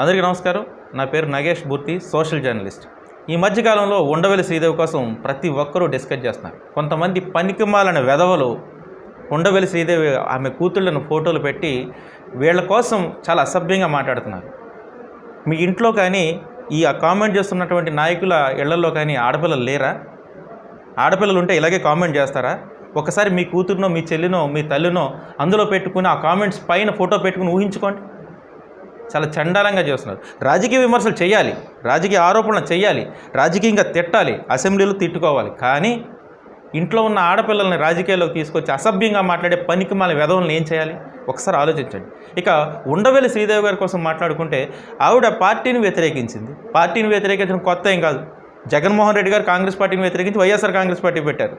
అందరికీ నమస్కారం. నా పేరు నగేష్ బూర్తి సోషల్ జర్నలిస్ట్. ఈ మధ్యకాలంలో ఉండవల్లి శ్రీదేవి కోసం ప్రతి ఒక్కరూ డిస్కస్ చేస్తున్నారు. కొంతమంది పనికిమాలని వెధవలు ఉండవల్లి శ్రీదేవి ఆమె కూతుళ్ళను ఫోటోలు పెట్టి వీళ్ళ కోసం చాలా అసభ్యంగా మాట్లాడుతున్నారు. మీ ఇంట్లో కానీ ఈ కామెంట్ చేస్తున్నటువంటి నాయకుల ఇళ్ళలో కానీ ఆడపిల్లలు లేరా? ఆడపిల్లలు ఉంటే ఇలాగే కామెంట్ చేస్తారా? ఒకసారి మీ కూతురునో మీ చెల్లినో మీ తల్లినో అందులో పెట్టుకుని ఆ కామెంట్స్ పైన ఫోటో పెట్టుకుని ఊహించుకోండి. చాలా చండాలంగా చేస్తున్నారు. రాజకీయ విమర్శలు చేయాలి. రాజకీయ ఆరోపణలు చేయాలి. రాజకీయంగా తిట్టాలి. అసెంబ్లీలో తిట్టుకోవాలి. కానీ ఇంట్లో ఉన్న ఆడపిల్లల్ని రాజకీయాల్లోకి తీసుకొచ్చి అసభ్యంగా మాట్లాడే పనికి మన వెధవులను ఏం చేయాలి? ఒకసారి ఆలోచించండి. ఇక ఉండవెల్లి శ్రీదేవి గారి కోసం మాట్లాడుకుంటే ఆవిడ పార్టీని వ్యతిరేకించింది. పార్టీని వ్యతిరేకించడం కొత్త ఏం కాదు. జగన్మోహన్ రెడ్డి గారు కాంగ్రెస్ పార్టీని వ్యతిరేకించి వైఎస్ఆర్ కాంగ్రెస్ పార్టీ పెట్టారు.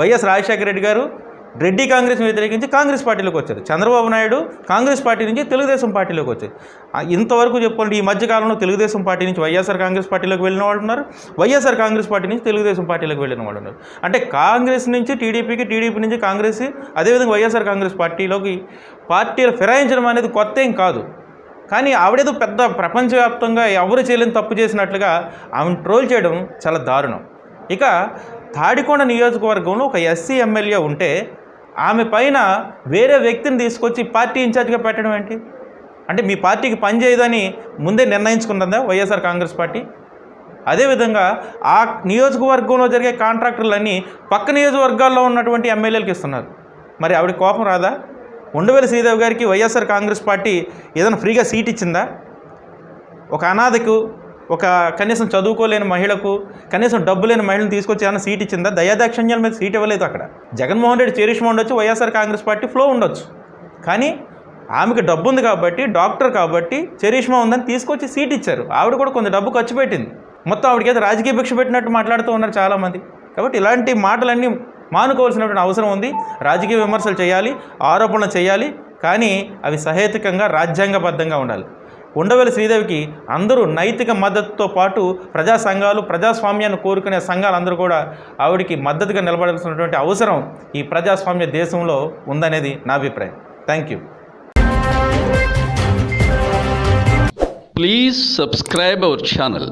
వైఎస్ రాజశేఖర రెడ్డి గారు రెడ్డి కాంగ్రెస్ని వ్యతిరేకించి కాంగ్రెస్ పార్టీలోకి వచ్చారు. చంద్రబాబు నాయుడు కాంగ్రెస్ పార్టీ నుంచి తెలుగుదేశం పార్టీలోకి వచ్చారు. ఇంతవరకు చెప్పుకోండి ఈ మధ్యకాలంలో తెలుగుదేశం పార్టీ నుంచి వైఎస్ఆర్ కాంగ్రెస్ పార్టీలోకి వెళ్ళిన వాళ్ళు ఉన్నారు. వైఎస్ఆర్ కాంగ్రెస్ పార్టీ నుంచి తెలుగుదేశం పార్టీలోకి వెళ్ళిన వాళ్ళు ఉన్నారు. అంటే కాంగ్రెస్ నుంచి టీడీపీకి టీడీపీ నుంచి కాంగ్రెస్ అదేవిధంగా వైఎస్ఆర్ కాంగ్రెస్ పార్టీలోకి పార్టీలు ఫిరాయించడం అనేది కొత్త ఏం కాదు. కానీ ఆవిడేదో పెద్ద ప్రపంచవ్యాప్తంగా ఎవరు చేయలేని తప్పు చేసినట్లుగా ఆమెను ట్రోల్ చేయడం చాలా దారుణం. ఇక తాడికొండ నియోజకవర్గంలో ఒక ఎస్సీ ఎమ్మెల్యే ఉంటే ఆమె పైన వేరే వ్యక్తిని తీసుకొచ్చి పార్టీ ఇన్ఛార్జ్గా పెట్టడం ఏంటి? అంటే మీ పార్టీకి పనిచేయదని ముందే నిర్ణయించుకున్నదా వైఎస్ఆర్ కాంగ్రెస్ పార్టీ? అదేవిధంగా ఆ నియోజకవర్గంలో జరిగే కాంట్రాక్టర్లన్నీ పక్క నియోజకవర్గాల్లో ఉన్నటువంటి ఎమ్మెల్యేలకు ఇస్తున్నారు. మరి ఆవిడ కోపం రాదా? ఉండవేలి శ్రీదేవి గారికి వైఎస్ఆర్ కాంగ్రెస్ పార్టీ ఏదైనా ఫ్రీగా సీట్ ఇచ్చిందా? ఒక అనాథకు ఒక కనీసం చదువుకోలేని మహిళకు కనీసం డబ్బు లేని మహిళను తీసుకొచ్చి ఏమైనా సీట్ ఇచ్చిందా? దయాదాక్షిణ్యాల మీద సీట్ ఇవ్వలేదు అక్కడ. జగన్మోహన్ రెడ్డి చేరిష్మా ఉండొచ్చు వైఎస్ఆర్ కాంగ్రెస్ పార్టీ ఫ్లో ఉండొచ్చు. కానీ ఆమెకి డబ్బు ఉంది కాబట్టి డాక్టర్ కాబట్టి చరిష్మా ఉందని తీసుకొచ్చి సీట్ ఇచ్చారు. ఆవిడ కూడా కొంత డబ్బు ఖర్చు పెట్టింది. మొత్తం ఆవిడకి ఏదో రాజకీయ భిక్ష పెట్టినట్టు మాట్లాడుతూ ఉన్నారు చాలామంది. కాబట్టి ఇలాంటి మాటలన్నీ మానుకోవాల్సినటువంటి అవసరం ఉంది. రాజకీయ విమర్శలు చేయాలి ఆరోపణలు చేయాలి కానీ అవి సహేతుకంగా రాజ్యాంగబద్ధంగా ఉండాలి. ఉండవల్లి శ్రీదేవికి అందరూ నైతిక మద్దతుతో పాటు ప్రజా సంఘాలు ప్రజాస్వామ్యాన్ని కోరుకునే సంఘాలు అందరూ కూడా ఆవిడికి మద్దతుగా నిలబడాల్సినటువంటి అవసరం ఈ ప్రజాస్వామ్య దేశంలో ఉందనేది నా అభిప్రాయం. Thank you please subscribe our channel